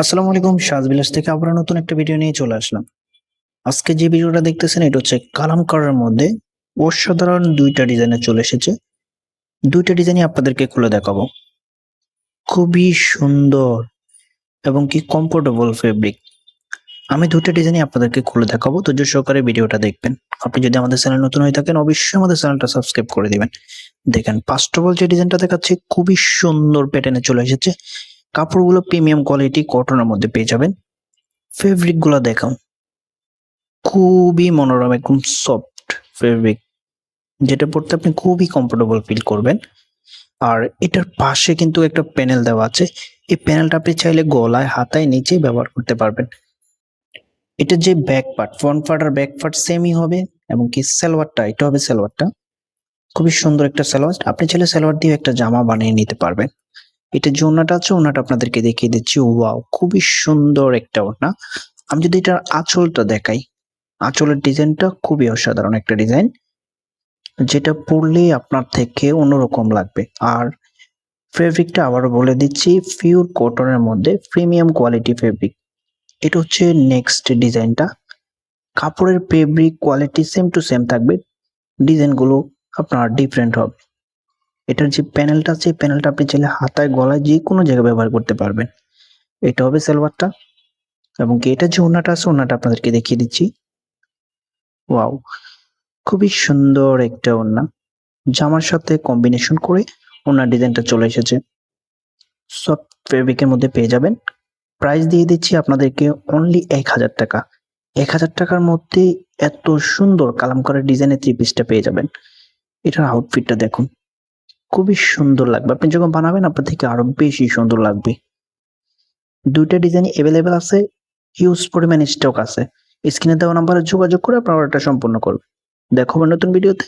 আসসালামু আলাইকুম সাজবিলাস থেকে আবার নতুন একটা ভিডিও নিয়ে চলে আসলাম। আজকে যে ভিডিওটা দেখতেছেন, এটা হচ্ছে কালাম করার মধ্যে অসাধারণ দুইটা ডিজাইনে চলে এসেছে। দুইটা ডিজাইনই আপনাদেরকে খুলে দেখাবো। খুবই সুন্দর এবং কি কমফোর্টেবল ফেব্রিক আমি দুইটা ডিজাইনই আপনাদেরকে খুলে দেখাবো, ধৈর্য সহকারে ভিডিওটা দেখবেন। আপনি যদি আমাদের চ্যানেল নতুন হয়ে থাকেন, অবশ্যই আমাদের চ্যানেলটা সাবস্ক্রাইব করে দিবেন। দেখেন ফার্স্ট অফ অল যে ডিজাইনটা দেখাচ্ছে, খুবই সুন্দর প্যাটার্নে চলে এসেছে। কাপড়গুলো প্রিমিয়াম কোয়ালিটি কটনের মধ্যে পেয়ে যাবেন। ফেব্রিকগুলো দেখাও খুবই মনোরম একদম সফট ফেব্রিক যেটা পড়তে আপনি খুবই কমফোর্টেবল ফিল করবেন। আর এটার পাশে কিন্তু একটা প্যানেল দেওয়া আছে, এই প্যানেলটা আপনি চাইলে গলায়, হাতায় নিচে ব্যবহার করতে পারবেন। এটা যে ব্যাক পার্ট ফ্রন্ট পার্ট আর ব্যাক পার্ট সেমই হবে, এবং কি সালোয়ারটা এটা হবে সালোয়ারটা। খুবই সুন্দর একটা সালোয়ার, আপনি চাইলে সালোয়ার দিয়ে একটা জামা বানিয়ে নিতে পারবেন। এটা যে ওড়নাটা আছে ওড়নাটা আপনাদেরকে দেখিয়ে দিচ্ছি। ওয়াও, খুবই সুন্দর একটা ওড়না আমি যদি এটার আঁচলটা দেখাই, আঁচলের ডিজাইনটা খুবই অসাধারণ একটা ডিজাইন। যেটা পরলে আপনার থেকে অন্যরকম লাগবে। আর ফেব্রিকটা আবারও বলে দিচ্ছি পিওর কটনের মধ্যে প্রিমিয়াম কোয়ালিটি ফেব্রিক এটা হচ্ছে নেক্সট ডিজাইনটা। কাপড়ের fabric quality same to same থাকবে। ডিজাইনগুলো আপনার ডিফারেন্ট হবে। এটার যে প্যানেলটা আছে প্যানেলটা আপনি চাইলে হাতায়, গলায় যে কোনো জায়গায় ব্যবহার করতে পারবেন। এটা হবে সালোয়ারটা এবং কি এটা যে ওনাটা আছে ওনাটা আপনাদেরকে দেখিয়ে দিচ্ছি। ওয়াও! খুবই সুন্দর একটা ওড়না। জামার সাথে কম্বিনেশন করে ওনার ডিজাইনটা চলে এসেছে। সব ফেব্রিকের মধ্যে পেয়ে যাবেন। প্রাইস দিয়ে দিচ্ছি আপনাদেরকে অনলি এক হাজার টাকা। এক হাজার টাকার মধ্যে এত সুন্দর কালাম করা ডিজাইনের থ্রি পিসটা পেয়ে যাবেন। এটার আউটফিটটা দেখুন। খুবই সুন্দর লাগবে। আপনি যখন বানাবেন, আপনার থেকে আরও বেশি সুন্দর লাগবে। দুইটা ডিজাইন অ্যাভেলেবেল আছে হিউজ পরিমাণ স্টক আছে। স্ক্রিনে দেওয়া নাম্বারে যোগাযোগ করে আপনার অর্ডারটা সম্পূর্ণ করবেন। দেখো নতুন ভিডিওতে